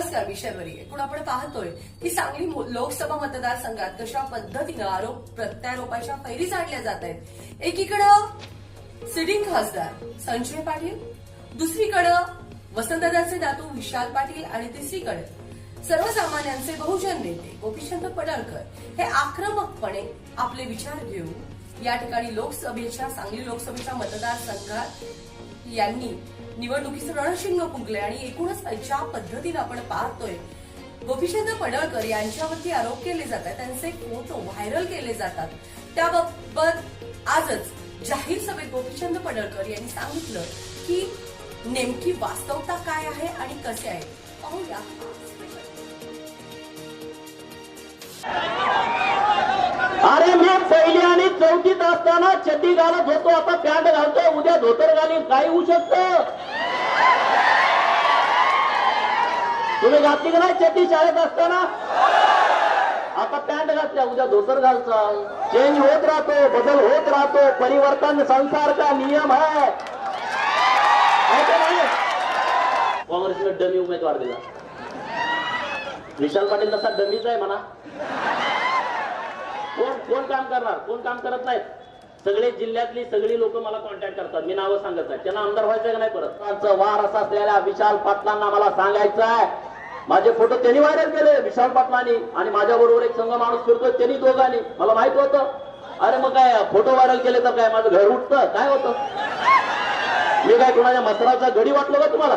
नमस्कार मी एकूण आपण पाहतोय की सांगली लोकसभा मतदारसंघात कशा पद्धतीनं आरोप प्रत्यारोपाच्या फैरी जाणल्या जात आहेत. एकीकडं सिटिंग खासदार संजय पाटील दुसरीकडं वसंतदादाचे नातू विशाल पाटील आणि तिसरीकडे सर्वसामान्यांचे बहुजन नेते गोपीचंद पडळकर हे आक्रमकपणे आपले विचार घेऊन या ठिकाणी लोकसभेच्या सांगली लोकसभेच्या मतदारसंघात यांनी निवडणुकीचं रणशिंग फुंकले आणि एकूणच ज्या पद्धतीनं आपण पाहतोय. गोपीचंद पडळकर यांच्यावरती आरोप केले जातात त्यांचे फोटो व्हायरल केले जातात. त्याबाबत आजच जाहीर सभेत गोपीचंद पडळकर यांनी सांगितलं की नेमकी वास्तवता काय आहे आणि कसे आहे? पाहूया अरे मी पहिली आणि चौथीत असताना चड्डी घालत होतो आता पॅन्ट घालतोय उद्या धोतर घालीन काही होऊ शकत? तुम्ही घातली का नाही चड्डी शाळेत असताना? आता पॅन्ट घातल्या उद्या धोतर घालचा. चेंज होत राहतो बदल होत राहतो परिवर्तन संसार का नियम है काँग्रेसने डमी उमेदवार दिला. विशाल पाटील तसा डमीच आहे म्हणा. करणार कोण काम करत नाहीत? सगळे जिल्ह्यातली सगळी लोक मला कॉन्टॅक्ट करतात. मी नावं सांगत नाही. त्यांना आमदार व्हायचं का नाही परत? वार असा असलेल्या विशाल पाटलांना मला सांगायचं आहे माझे फोटो त्यांनी व्हायरल केले विशाल पाटलांनी. आणि माझ्या बरोबर एक संघ माणूस फिरतोय त्यांनी दोघांनी. मला माहीत होतं. अरे मग काय फोटो व्हायरल केले तर काय? माझं घर उठतं. काय होतं? मी काय कोणाच्या मसराचा घडी वाटलो का तुम्हाला?